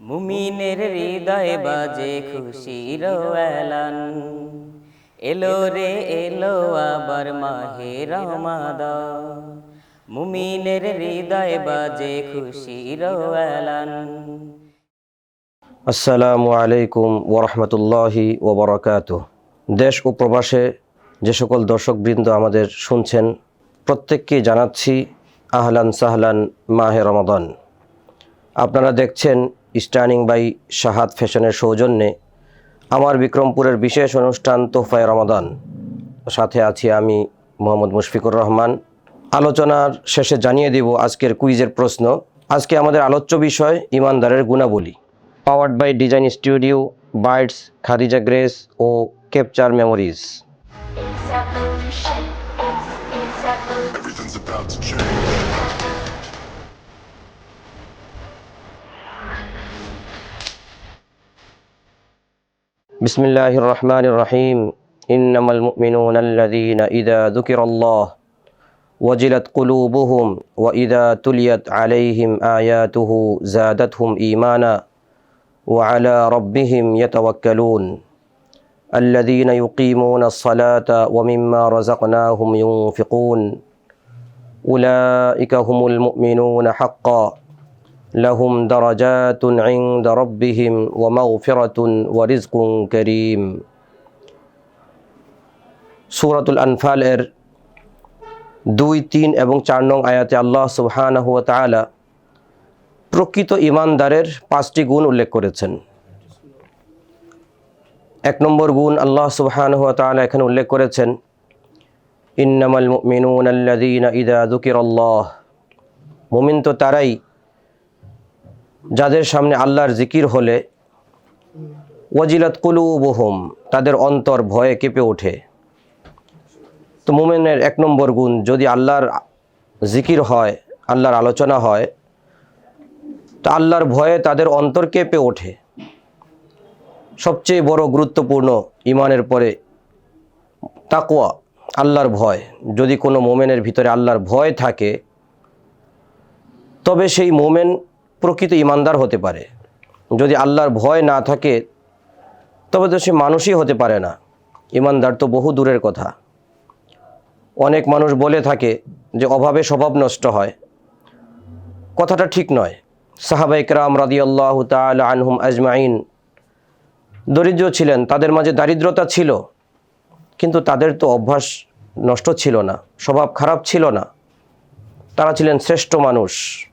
মুমিনের হৃদয় বাজে খুশির এলান এলো রে, এলো আবার মাহে রমাদান। মুমিনের হৃদয় বাজে খুশির এলান আসসালামু আলাইকুম ওরহমতুল্লাহি ওবরাকাত দেশ ও প্রবাসে যে সকল দর্শকবৃন্দ আমাদের শুনছেন, প্রত্যেককে জানাচ্ছি আহলান সাহলান মাহে রমাদান। আপনারা দেখছেন স্টার্নিং বাই শাহাদ ফ্যাশনের সৌজন্যে আমার বিক্রমপুরের বিশেষ অনুষ্ঠান তোহফায় রমাদান। সাথে আছি আমি মোহাম্মদ মুশফিকুর রহমান। আলোচনার শেষে জানিয়ে দিব আজকের কুইজের প্রশ্ন। আজকে আমাদের আলোচ্য বিষয় ইমানদারের গুণাবলী। Powered by design studio bytes Khadija grace O capture memories It's. Everything's about to change. بسم الله الرحمن الرحيم. إنما المؤمنون الذين إذا ذكر الله وجلت قلوبهم وإذا تليت عليهم آياته زادتهم إيمانا وعلى ربهم يتوكلون. الذين يقيمون الصلاة ومما رزقناهم ينفقون. أولئك هم المؤمنون حقا. لهم درجات عند ربهم ومغفرة ورزق كريم সূরাতুল আনফাল এর দুই তিন এবং চার নং আয়াতে আল্লাহ সুবহানাহু ওয়া তাআলা প্রকৃত ইমানদারের পাঁচটি গুণ উল্লেখ করেছেন এক নম্বর গুণ আল্লাহ সুবহানাহু ওয়া তাআলা এখানে উল্লেখ করেছেন ইন্নামাল মুমিনুন আল্লাযীনা ইযা যুকিরাল্লাহ মুমিন তো তারাই যাদের সামনে আল্লাহর জিকির হলে ওয়াজিলাত কুলুবুহুম, তাদের অন্তর ভয়ে কেঁপে ওঠে। তো মোমেনের এক নম্বর গুণ, যদি আল্লাহর জিকির হয়, আল্লাহর আলোচনা হয়, তা আল্লাহর ভয়ে তাদের অন্তর কেঁপে ওঠে। সবচেয়ে বড় গুরুত্বপূর্ণ ইমানের পরে তাকওয়া, আল্লাহর ভয়। যদি কোনো মোমেনের ভিতরে আল্লাহর ভয় থাকে, তবে সেই মোমেন প্রকৃত ইমানদার হতে পারে। যদি আল্লাহর ভয় না থাকে, তবে তো সে মানুষই হতে পারে না। ইমানদার তো বহু দূরের কথা। অনেক মানুষ বলে থাকে যে, অভাবে স্বভাব নষ্ট হয়। কথাটা ঠিক নয়। সাহাবা ইকরাম রাদিয়াল্লাহ তাআলা আনহুম আজমাইন দরিদ্র ছিলেন, তাদের মাঝে দারিদ্রতা ছিল, কিন্তু তাদের তো অভ্যাস নষ্ট ছিল না, স্বভাব খারাপ ছিল না। তারা ছিলেন শ্রেষ্ঠ মানুষ।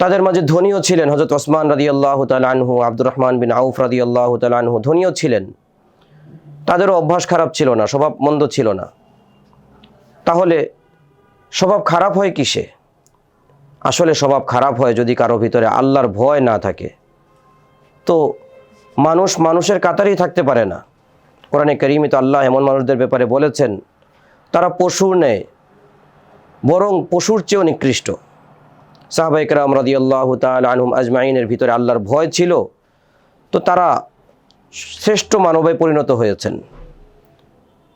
তাদের মাঝে ধনীও ছিলেন হজরত ওসমান রাদি আল্লাহ আনহু, আব্দুর রহমান বিন আউফ রাদি আল্লাহ আনহু ধনীও ছিলেন। তাদেরও অভ্যাস খারাপ ছিল না, স্বভাব মন্দ ছিল না। তাহলে স্বভাব খারাপ হয় কিসে? আসলে স্বভাব খারাপ হয় যদি কারও ভিতরে আল্লাহর ভয় না থাকে। তো মানুষ মানুষের কাতারেই থাকতে পারে না। কোরআনে করিমিত আল্লাহ এমন মানুষদের ব্যাপারে বলেছেন, তারা পশুর নেয় বরং পশুর চেয়েও নিকৃষ্ট। সাহবাইকরাম রাদি আল্লাহ তাল আনহুম আজমাইনের ভিতরে আল্লাহর ভয় ছিল। তো তারা শ্রেষ্ঠ মানবে পরিণত হয়েছেন।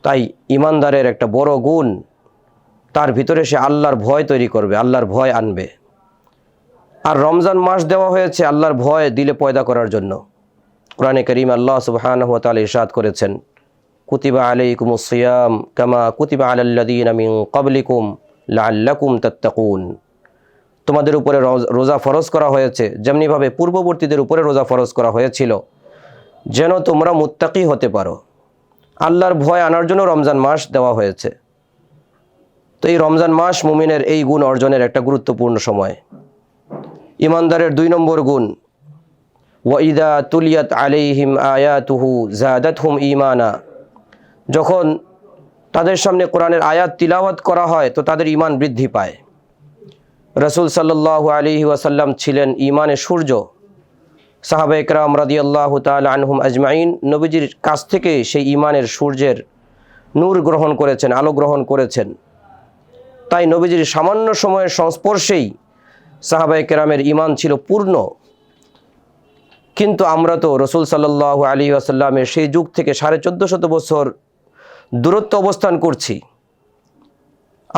তাই ইমানদারের একটা বড় গুণ, তার ভিতরে সে আল্লাহর ভয় তৈরি করবে, আল্লাহর ভয় আনবে। আর রমজান মাস দেওয়া হয়েছে আল্লাহর ভয় দিলে পয়দা করার জন্য। কোরআনে করিম আল্লাহ সুবহানাহু ওয়া তাআলা ইরশাদ করেছেন, কুতিবা আলাইকুমুস সিয়াম কামা কুতিবা আলাল্লাযীনা মিন ক্বাবলিকুম লাআল্লাকুম তাত্তাকুন। তোমাদের উপরে রোজা ফরজ করা হয়েছে, যেমনিভাবে পূর্ববর্তীদের উপরে রোজা ফরজ করা হয়েছিল। যেন তোমরা মুত্তাকি হতে পারো। আল্লাহর ভয় আনার জন্য রমজান মাস দেওয়া হয়েছে। তো এই রমজান মাস মুমিনের এই গুণ অর্জনের একটা গুরুত্বপূর্ণ সময়। ইমানদারের দুই নম্বর গুণ ওয়াইদা তুলিয়াত আলাইহিম আয়াতুহু জাদাতহুম ইমানা যখন তাদের সামনে কোরআনের আয়াত তিলাওয়াত করা হয়, তো তাদের ইমান বৃদ্ধি পায়। রসুল সাল্লাহ আলী ওয়াসাল্লাম ছিলেন ইমানের সূর্য। সাহাবা একরাম রাদি আল্লাহ তাল আনহুম আজমাইন। নবীজির কাছ থেকে সেই ইমানের সূর্যের নূর গ্রহণ করেছেন, আলো গ্রহণ করেছেন। তাই নবীজির সামান্য সময়ের সংস্পর্শেই সাহাবা কেরামের ইমান ছিল পূর্ণ। কিন্তু আমরা তো রসুল সাল্লাহ আলী আসাল্লামের সেই যুগ থেকে সাড়ে চোদ্দ শত বছর দূরত্ব অবস্থান করছি।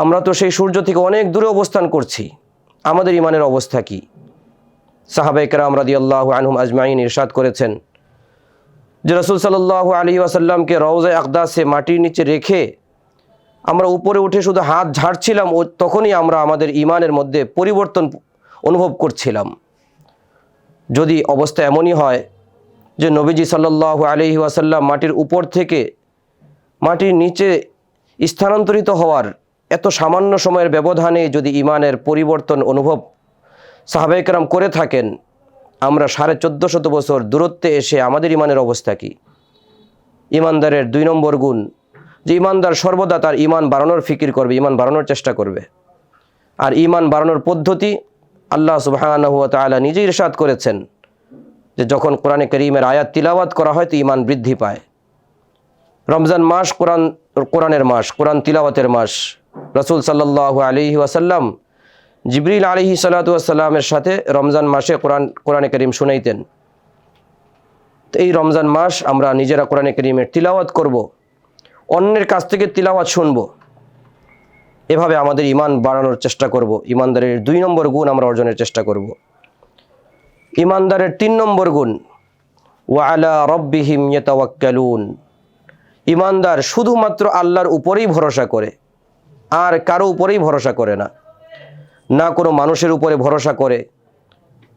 আমরা তো সেই সূর্য থেকে অনেক দূরে অবস্থান করছি। আমাদের ইমানের অবস্থা কি? সাহাবাই কেরাম রাদি আল্লাহ আনহুম আজমাইন ইরশাদ করেছেন যে রসুল সাল্লাহ আলী আসাল্লামকে রওজা আকদাসে মাটির নিচে রেখে আমরা উপরে উঠে শুধু হাত ঝাড়ছিলাম, ও তখনই আমরা আমাদের ইমানের মধ্যে পরিবর্তন অনুভব করছিলাম। যদি অবস্থা এমনই হয় যে নবীজি সাল্লাহ আলহি ওয়াসাল্লাম মাটির উপর থেকে মাটির নিচে স্থানান্তরিত হওয়ার এত সামান্য সময়ের ব্যবধানে যদি ইমানের পরিবর্তন অনুভব সাহাবাইকরাম করে থাকেন, আমরা সাড়ে চোদ্দ শত বছর দূরত্বে এসে আমাদের ইমানের অবস্থা কি? ইমানদারের দুই নম্বর গুণ, যে ইমানদার সর্বদা তার ইমান বাড়ানোর ফিকির করবে, ইমান বাড়ানোর চেষ্টা করবে। আর ইমান বাড়ানোর পদ্ধতি আল্লাহ সুবাহানহু তালা নিজেই ইরশাদ করেছেন, যে যখন কোরআনে করিমের আয়াত তিলাওয়াত করা হয় তো ইমান বৃদ্ধি পায়। রমজান মাস কোরআন, কোরআনের মাস, কোরআন তিলাওয়াতের মাস রসুল সাল্লাহ আলিহি ওয়াসাল্লাম জিবরিল আলিহি সাল্লাতামের সাথে রমজান মাসে কোরআন, কোরআনে করিম শুনাইতেন। তো এই রমজান মাস আমরা নিজেরা কোরআনে করিমের তিলাওয়াত করব, অন্যের কাছ থেকে তিলাওয়াত শুনব। এভাবে আমাদের ইমান বাড়ানোর চেষ্টা করব ইমানদারের দুই নম্বর গুণ আমরা অর্জনের চেষ্টা করব। ইমানদারের তিন নম্বর গুণ ওয়ালা রব্বিহিম ইয়েতাওয়াক্কালুন। ইমানদার শুধুমাত্র আল্লাহর উপরেই ভরসা করে। আর কারও উপরেই ভরসা করে না। না কোনো মানুষের উপরে ভরসা করে,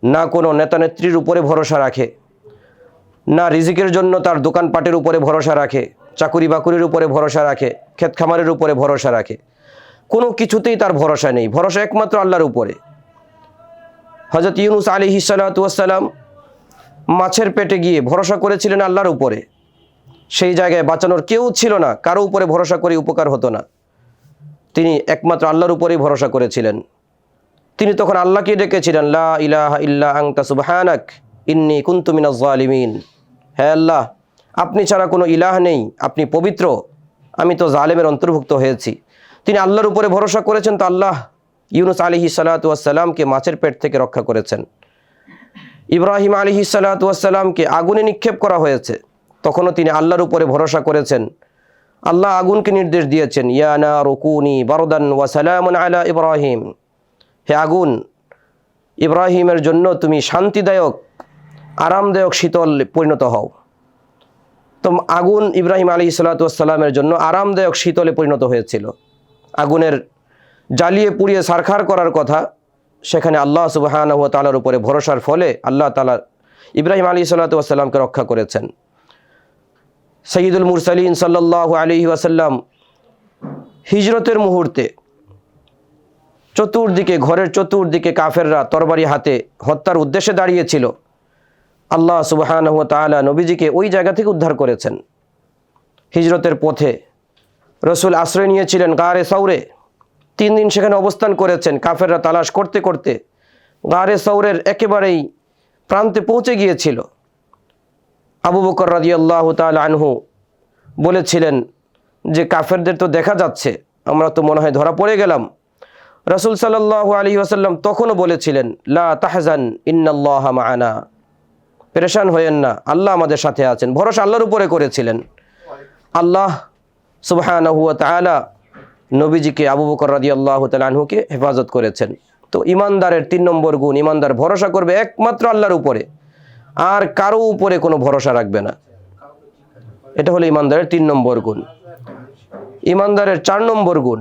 না কোনো নেতানেত্রীর উপরে ভরসা রাখে, না রিজিকের জন্য তার দোকানপাটের উপরে ভরসা রাখে, চাকুরি বাকুরির উপরে ভরসা রাখে, ক্ষেত খামারের উপরে ভরসা রাখে। কোনো কিছুতেই তার ভরসা নেই, ভরসা একমাত্র আল্লাহর উপরে। হজরত ইউনুস আলী হিসালাতাম মাছের পেটে গিয়ে ভরসা করেছিলেন আল্লাহর উপরে। সেই জায়গায় বাঁচানোর কেউ ছিল না, কারও উপরে ভরসা করে উপকার হতো না। তিনি একমাত্র আল্লাহর উপরেই ভরসা করেছিলেন। তিনি তখন আল্লাহকে ডেকেছিলেন, লা ইলাহা ইল্লা আংতা সুবহানাক, ইন্নি কুনতু মিনাজ জালিমিন। হ্যাঁ আল্লাহ, আপনি ছাড়া কোনো ইলাহ নেই, আপনি পবিত্র, আমি তো জালেমের অন্তর্ভুক্ত হয়েছি। তিনি আল্লাহর উপরে ভরসা করেছেন তো আল্লাহ ইউনুস আলিহি সালাতামকে মাছের পেট থেকে রক্ষা করেছেন। ইব্রাহিম আলিহি সালাতামকে আগুনে নিক্ষেপ করা হয়েছে। তখনও তিনি আল্লাহর উপরে ভরসা করেছেন আল্লাহ আগুনকে নির্দেশ দিয়েছেন ইয়ানা রুকুনি বারদান ওয়া সালামুন আলা ইব্রাহিম। হে আগুন, ইব্রাহিমের জন্য তুমি শান্তিদায়ক, আরামদায়ক শীতল পরিণত হও। তো আগুন ইব্রাহিম আলী সালাতামের জন্য আরামদায়ক শীতলে পরিণত হয়েছিল। আগুনের জ্বালিয়ে পুড়িয়ে সারখার করার কথা সেখানে আল্লাহ সুবাহান তালার উপরে ভরসার ফলে আল্লাহ তালা ইব্রাহিম আলী সাল্লাতামকে রক্ষা করেছেন। সঈদুল মুরসালিন সাল্লাহ আলী ওয়াসাল্লাম হিজরতের মুহূর্তে চতুর্দিকে, ঘরের চতুর্দিকে কাফেররা তরবারি হাতে হত্যার উদ্দেশ্যে দাঁড়িয়েছিল। আল্লাহ সুবাহান তালা নবীজিকে ওই জায়গা থেকে উদ্ধার করেছেন। হিজরতের পথে রসুল আশ্রয় নিয়েছিলেন গারে সৌরে তিন দিন সেখানে অবস্থান করেছেন। কাফেররা তালাশ করতে করতে গারে সৌরের একেবারেই প্রান্তে পৌঁছে গিয়েছিল। আবু বকর রাজি আল্লাহ তাল আনহু বলেছিলেন যে, কাফেরদের তো দেখা যাচ্ছে, আমরা তো মনে হয় ধরা পড়ে গেলাম। রসুল সাল্লাহ আলী আসাল্লাম তখনও বলেছিলেন, লা তাহজান ইন্নাল্লাহ মানা। পেরেশান হয়েন না, আল্লাহ আমাদের সাথে আছেন। ভরসা আল্লাহর উপরে করেছিলেন। আল্লাহ সুবাহানহু তালা নবীজিকে, আবু বকর রাজি আল্লাহ তালহুকে হেফাজত করেছেন। তো ইমানদারের তিন নম্বর গুণ, ইমানদার ভরসা করবে একমাত্র আল্লাহর উপরে। আর কারও উপরে কোনো ভরসা রাখবে না। এটা হলো ইমানদারের তিন নম্বর গুণ। ইমানদারের চার নম্বর গুণ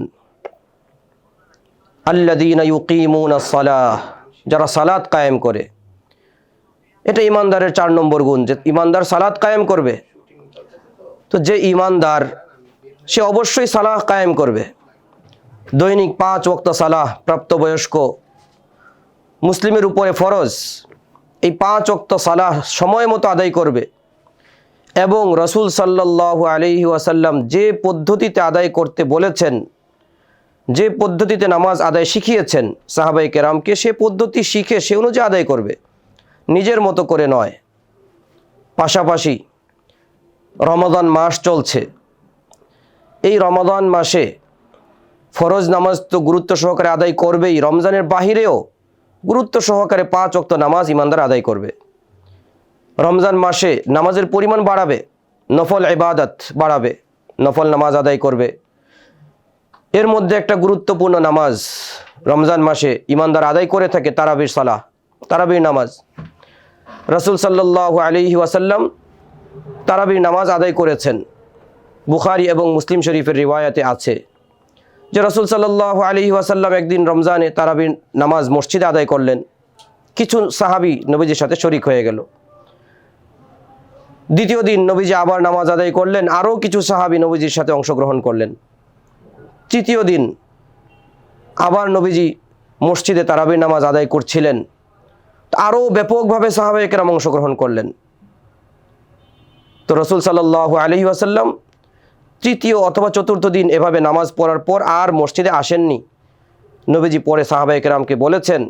আল্লাদিন ইউকিমুন সালাহ, যারা সালাত কায়েম করে। এটা ইমানদারের চার নম্বর গুণ যে ইমানদার সালাত কায়েম করবে। তো যে ইমানদার, সে অবশ্যই সালাহ কায়েম করবে। দৈনিক পাঁচ ওক্ত সালাহ প্রাপ্তবয়স্ক, মুসলিমের উপরে ফরজ এই পাঁচ ওক্ত সালাহ সময় মতো আদায় করবে। এবং রসুল সাল্লাহ আলহি ওয়াসাল্লাম যে পদ্ধতিতে আদায় করতে বলেছেন, যে পদ্ধতিতে নামাজ আদায় শিখিয়েছেন সাহাবাই কেরামকে, সে পদ্ধতি শিখে সে অনুযায়ী আদায় করবে। নিজের মতো করে নয়। পাশাপাশি রমাদান মাস চলছে। এই রমাদান মাসে ফরজ নামাজ তো গুরুত্ব সহকারে আদায় করবেই। রমজানের বাহিরেও গুরুত্ব সহকারে পাঁচ অক্ত নামাজ ইমানদার আদায় করবে। রমজান মাসে নামাজের পরিমাণ বাড়াবে, নফল ইবাদত বাড়াবে, নফল নামাজ আদায় করবে। এর মধ্যে একটা গুরুত্বপূর্ণ নামাজ রমজান মাসে ইমানদার আদায় করে থাকে তারাবির সালাহ, তারাবির নামাজ। রসুল সাল্লাহ আলহি ওয়াসাল্লাম তারাবির নামাজ আদায় করেছেন। বুখারি এবং মুসলিম শরীফের রিওয়ায়াতে আছে। যে রসুল সাল্লাহ আলী ওয়াসাল্লাম একদিন রমজানে তারাবির নামাজ মসজিদে আদায় করলেন। কিছু সাহাবি নবীজির সাথে শরিক হয়ে গেল। দ্বিতীয় দিন নবীজি আবার নামাজ আদায় করলেন, আরও কিছু সাহাবি নবীজির সাথে অংশগ্রহণ করলেন। তৃতীয় দিন আবার নবীজি মসজিদে তারাবির নামাজ আদায় করছিলেন। আরও ব্যাপকভাবে সাহাবাহিকেরাম অংশগ্রহণ করলেন। তো রসুল সাল্লাহ আলহি আসাল্লাম তৃতীয় অথবা চতুর্থ দিন এভাবে নামাজ পড়ার পর আর মসজিদে আসেননি। নবীজি পরে সাহাবাহিকেরামকে বলেছেন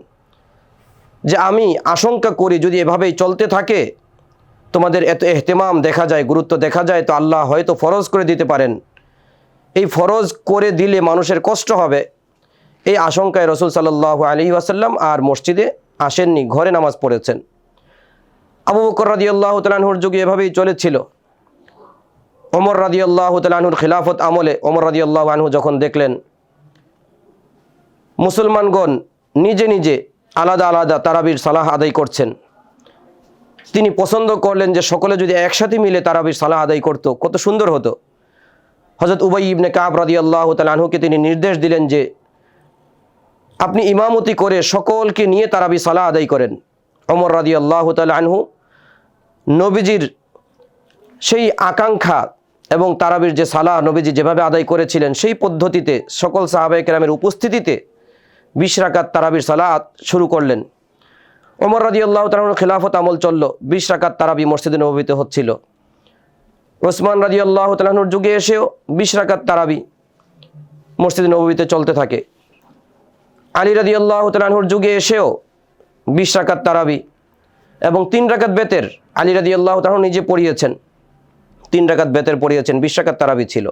যে, আমি আশঙ্কা করি যদি এভাবেই চলতে থাকে, তোমাদের এত এহতেমাম দেখা যায়, গুরুত্ব দেখা যায়, তো আল্লাহ হয়তো ফরজ করে দিতে পারেন। এই ফরজ করে দিলে মানুষের কষ্ট হবে। এই আশঙ্কায় রসুল সাল্লাহ আলহি আসাল্লাম আর মসজিদে আসেননি, ঘরে নামাজ পড়েছেন। আবু বকর আল্লাহ তালাহুর যুগে এভাবেই চলেছিল। ওমর রাদি আল্লাহ তালাহুর খিলাফত আমলে ওমর রাদি আল্লাহ আনহু যখন দেখলেন, মুসলমানগণ নিজে নিজে আলাদা আলাদা তারাবির সালাহ আদায় করছেন। তিনি পছন্দ করলেন যে সকলে যদি একসাথে মিলে তারাবির সালাহ আদায় করতো, কত সুন্দর হতো। হজরত উবাই ইবনে কাব রাদি আল্লাহ তালাহুকে তিনি নির্দেশ দিলেন যে, আপনি ইমামতি করে সকলকে নিয়ে তারাবি সালাহ আদায় করেন। অমর রাদি আল্লাহ আনহু নবীজির সেই আকাঙ্ক্ষা এবং তারাবির যে সালাহ নবীজি যেভাবে আদায় করেছিলেন, সেই পদ্ধতিতে সকল সাহাবাই কেরামের উপস্থিতিতে বিশ রাকাত তারাবির সালাহ শুরু করলেন। ওমর রাজি আল্লাহ তালাহুর খিলাফত আমল চলল, বিশ রাকাত তারাবি মসজিদে নবীতে হচ্ছিল। ওসমান রাজি আল্লাহ তালাহুর যুগে এসেও বিশ রাকাত তারাবি মসজিদে নবীতে চলতে থাকে। আলী রাদি আল্লাহ তালাহুর যুগে এসেও বিশ রাকাত তারাবি এবং তিন রাকাত বেতের আলী রাদি আল্লাহ তালাহ নিজে পড়িয়েছেন। তিন রাকাত বেতের পড়িয়েছেন বিশ রাকাত তারাবি ছিল।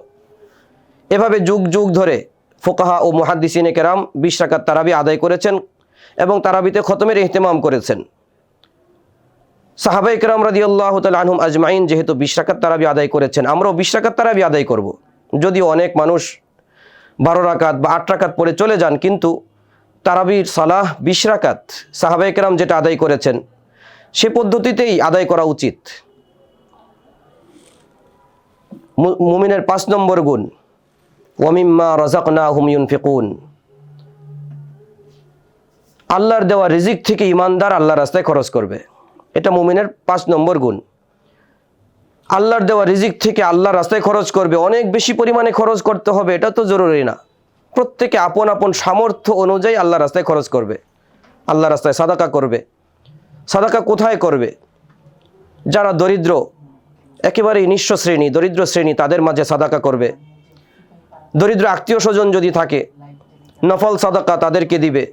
এভাবে যুগ যুগ ধরে ফোকাহা ও মুহাদ্দিসিনে কেরাম বিশ রাকাত তারাবি আদায় করেছেন এবং তারাবিতে খতমের ইহতেমাম করেছেন। সাহাবাই কেরাম রাদি আল্লাহ আনহুম আজমাইন যেহেতু বিশ রাকাত তারাবি আদায় করেছেন, আমরাও বিশ রাকাত তারাবি আদায় করব। যদিও অনেক মানুষ বারো রাকাত বা আট রাকাত পরে চলে যান, কিন্তু তারাবির সালাহ বিশ রাকাত সাহাবাই কেরাম যেটা আদায় করেছেন, সে পদ্ধতিতেই আদায় করা উচিত। মুমিনের পাঁচ নম্বর গুণ। ওয়ামিম্মা রাজাকনা হুমিউন ফিকুন আল্লাহর দেওয়া রিজিক থেকে ইমানদার আল্লাহর রাস্তায় খরচ করবে। এটা মুমিনের পাঁচ নম্বর গুণ। আল্লাহর দেওয়া রিজিক থেকে আল্লাহর রাস্তায় খরচ করবে, অনেক বেশি পরিমাণে খরচ করতে হবে, এটা তো জরুরি না। প্রত্যেকে আপন আপন সামর্থ্য অনুযায়ী আল্লাহ রাস্তায় খরচ করবে। আল্লাহ রাস্তায় সাদাকা করবে। সাদাকা কোথায় করবে? যারা দরিদ্র একেবারেই নিঃস্ব শ্রেণি, দরিদ্র শ্রেণি তাদের মাঝে সাদাকা করবে। দরিদ্র আত্মীয় স্বজন যদি থাকে, নফল সাদাকা তাদেরকে দিবে।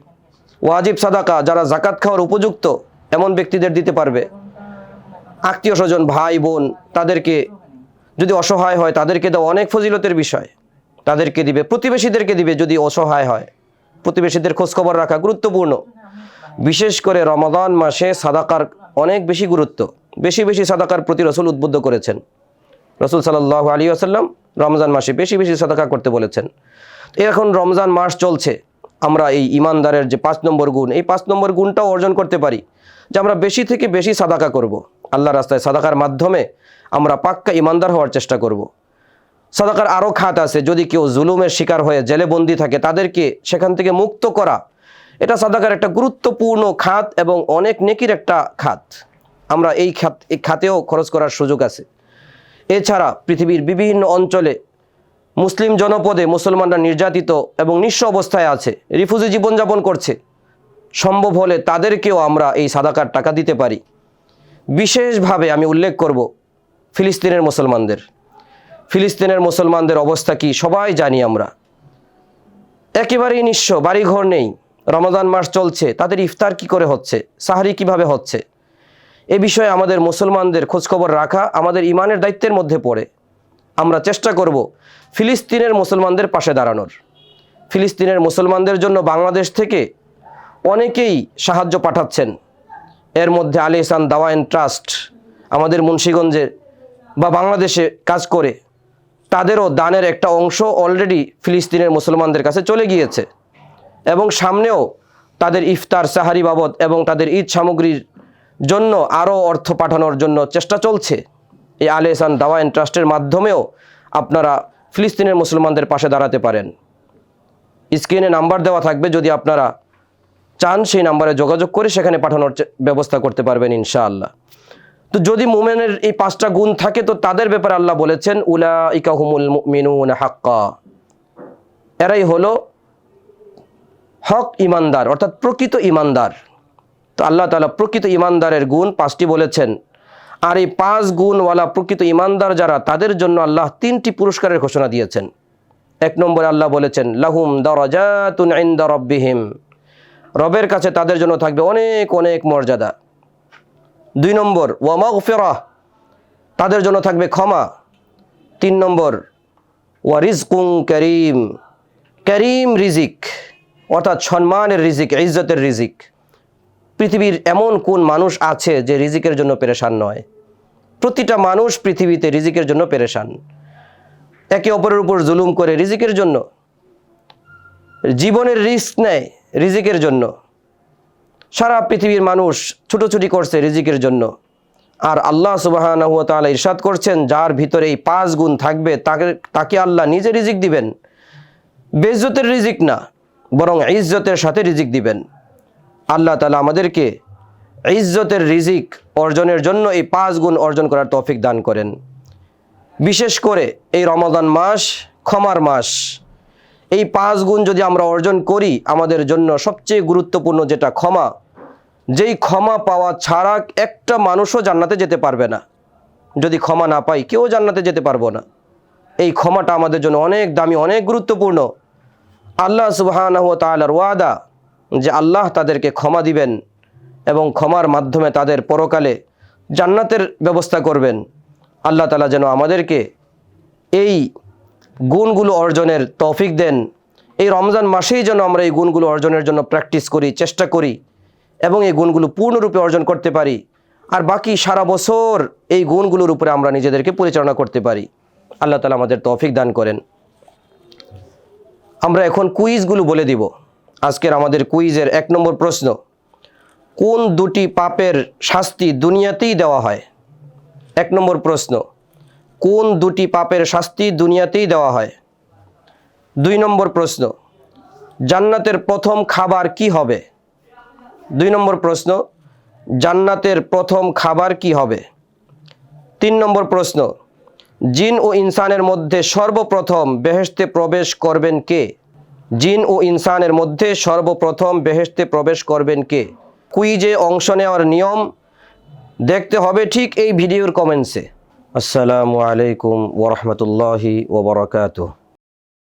ওয়াজিব সাদাকা যারা জাকাত খাওয়ার উপযুক্ত, এমন ব্যক্তিদের দিতে পারবে। আত্মীয় স্বজন, ভাই, বোন, তাদেরকে যদি অসহায় হয়, তাদেরকে দেওয়া অনেক ফজিলতের বিষয়। তাদেরকে দিবে, প্রতিবেশীদেরকে দিবে যদি অসহায় হয়। প্রতিবেশীদের খোঁজখবর রাখা গুরুত্বপূর্ণ। বিশেষ করে রমাদান মাসে সাদাকার অনেক বেশি গুরুত্ব। বেশি বেশি সাদাকার প্রতি রসুল উদ্বুদ্ধ করেছেন। রসুল সাল্লাহ আলী আসাল্লাম রমজান মাসে বেশি বেশি সাদাকা করতে বলেছেন। এখন রমজান মাস চলছে। আমরা এই ইমানদারের যে পাঁচ নম্বর গুণ, এই পাঁচ নম্বর গুণটাও অর্জন করতে পারি যে আমরা বেশি থেকে বেশি সাদাকা করব। আল্লাহ রাস্তায় সাদাকার মাধ্যমে আমরা পাক্কা ইমানদার হওয়ার চেষ্টা করব। সাদাকার আরও খাত আছে। যদি কেউ জুলুমের শিকার হয়ে জেলে বন্দি থাকে, তাদেরকে সেখান থেকে মুক্ত করা এটা সাদাকার একটা গুরুত্বপূর্ণ খাত এবং অনেক নেকির একটা খাত। আমরা এই খাত, এই খাতেও খরচ করার সুযোগ আছে। এছাড়া পৃথিবীর বিভিন্ন অঞ্চলে মুসলিম জনপদে মুসলমানরা নির্যাতিত এবং নিঃস্ব অবস্থায় আছে রিফুজি জীবনযাপন করছে। সম্ভব হলে তাদেরকেও আমরা এই সাদাকার টাকা দিতে পারি। বিশেষভাবে আমি উল্লেখ করব ফিলিস্তিনের মুসলমানদের। ফিলিস্তিনের মুসলমানদের অবস্থা কি সবাই জানি আমরা। একেবারেই নিঃস্ব, বাড়িঘর নেই। রমাদান মাস চলছে, তাদের ইফতার কি করে হচ্ছে, সাহারি কীভাবে হচ্ছে? এ বিষয়ে আমাদের মুসলমানদের খোঁজখবর রাখা আমাদের ইমানের দায়িত্বের মধ্যে পড়ে। আমরা চেষ্টা করব ফিলিস্তিনের মুসলমানদের পাশে দাঁড়ানোর। ফিলিস্তিনের মুসলমানদের জন্য বাংলাদেশ থেকে অনেকেই সাহায্য পাঠাচ্ছেন। এর মধ্যে আলী ইসান দাওয়াইন ট্রাস্ট আমাদের মুন্সীগঞ্জে বা বাংলাদেশে কাজ করে, তাদেরও দানের একটা অংশ অলরেডি ফিলিস্তিনের মুসলমানদের কাছে চলে গিয়েছে। এবং সামনেও তাদের ইফতার সাহারি বাবদ এবং তাদের ঈদ সামগ্রীর জন্য আরও অর্থ পাঠানোর জন্য চেষ্টা চলছে। এই আলে এসান দাওয়াইন ট্রাস্টের মাধ্যমেও আপনারা ফিলিস্তিনের মুসলমানদের পাশে দাঁড়াতে পারেন। স্ক্রিনে নাম্বার দেওয়া থাকবে, যদি আপনারা চান সেই নাম্বারে যোগাযোগ করে সেখানে পাঠানোর ব্যবস্থা করতে পারবেন ইনশাআল্লাহ। তো যদি মোমেনের এই পাঁচটা গুণ থাকে, তো তাদের ব্যাপারে আল্লাহ বলেছেন উলা ইকাহুমুল মিনুন হাক্কা। এরাই হলো হক ইমানদার, অর্থাৎ প্রকৃত ইমানদার। তো আল্লাহ তাআলা প্রকৃত ইমানদারের গুণ পাঁচটি বলেছেন। আর এই পাঁচ গুণওয়ালা প্রকৃত ইমানদার যারা, তাদের জন্য আল্লাহ তিনটি পুরস্কারের ঘোষণা দিয়েছেন। এক নম্বরে আল্লাহ বলেছেন, লাহুম দরাজাতুন রবের কাছে তাদের জন্য থাকবে অনেক অনেক মর্যাদা। দুই নম্বর ওয়ামাগফিরাহ তাদের জন্য থাকবে ক্ষমা। তিন নম্বর, ওয়া রিজকুং করিম। করিম রিজিক। অর্থাৎ সম্মানের রিজিক, ইজ্জতের রিজিক। পৃথিবীর এমন কোন মানুষ আছে যে রিজিকের জন্য পেরেশান নয়? প্রতিটা মানুষ পৃথিবীতে রিজিকের জন্য পেরেশান। একে অপরের উপর জুলুম করে রিজিকের জন্য। জীবনের রিস্ক নেয় রিজিকের জন্য। সারা পৃথিবীর মানুষ ছুটোছুটি করছে রিজিকের জন্য। আর আল্লাহ সুবাহ ইরশাদ করছেন, যার ভিতরে এই পাঁচ গুণ থাকবে, তাকে তাকে আল্লাহ নিজে রিজিক দিবেন। বেজ্জতের রিজিক না। বরং ইজ্জতের সাথে রিজিক দিবেন। আল্লাহ তালা আমাদেরকে ইজ্জতের রিজিক অর্জনের জন্য এই পাঁচ গুণ অর্জন করার তৌফিক দান করেন। বিশেষ করে এই রমাদান মাস, ক্ষমার মাস। এই পাঁচ গুণ যদি আমরা অর্জন করি, আমাদের জন্য সবচেয়ে গুরুত্বপূর্ণ যেটা ক্ষমা, যেই ক্ষমা পাওয়া ছাড়া একটা মানুষও জান্নাতে যেতে পারবে না। যদি ক্ষমা না পাই, কেউ জান্নাতে যেতে পারব না। এই ক্ষমাটা আমাদের জন্য অনেক দামি, অনেক গুরুত্বপূর্ণ। আল্লাহ তালার ওয়াদা যে আল্লাহ তাদেরকে ক্ষমা দিবেন এবং ক্ষমার মাধ্যমে তাদের পরকালে জান্নাতের ব্যবস্থা করবেন। আল্লাহ তালা যেন আমাদেরকে এই গুণগুলো অর্জনের তৌফিক দেন। এই রমজান মাসেই যেন আমরা এই গুণগুলো অর্জনের জন্য প্র্যাকটিস করি, চেষ্টা করি এবং এই গুণগুলো পূর্ণরূপে অর্জন করতে পারি। আর বাকি সারা বছর এই গুণগুলোর উপরে আমরা নিজেদেরকে পরিচালনা করতে পারি। আল্লাহ তালা আমাদের তৌফিক দান করেন। আমরা এখন কুইজগুলো বলে দিব। আজকের আমাদের কুইজের এক নম্বর প্রশ্ন, কোন দুটি পাপের শাস্তি দুনিয়াতেই দেওয়া হয়? এক নম্বর প্রশ্ন, কোন দুটি পাপের শাস্তি দুনিয়াতেই দেওয়া হয়? দুই নম্বর প্রশ্ন, জান্নাতের প্রথম খাবার কি হবে? দুই নম্বর প্রশ্ন, জান্নাতের প্রথম খাবার কি হবে? তিন নম্বর প্রশ্ন জিন ও ইনসানের মধ্যে সর্বপ্রথম বেহেস্তে প্রবেশ করবেন কে? জিন ও ইনসানের মধ্যে সর্বপ্রথম বেহেস্তে প্রবেশ করবেন কে? কুইজে অংশ নেওয়ার নিয়ম দেখতে হবে ঠিক এই ভিডিওর কমেন্টসে আসসালামু আলাইকুম ওরহমতুল্লাহি ওবরাকাতুহ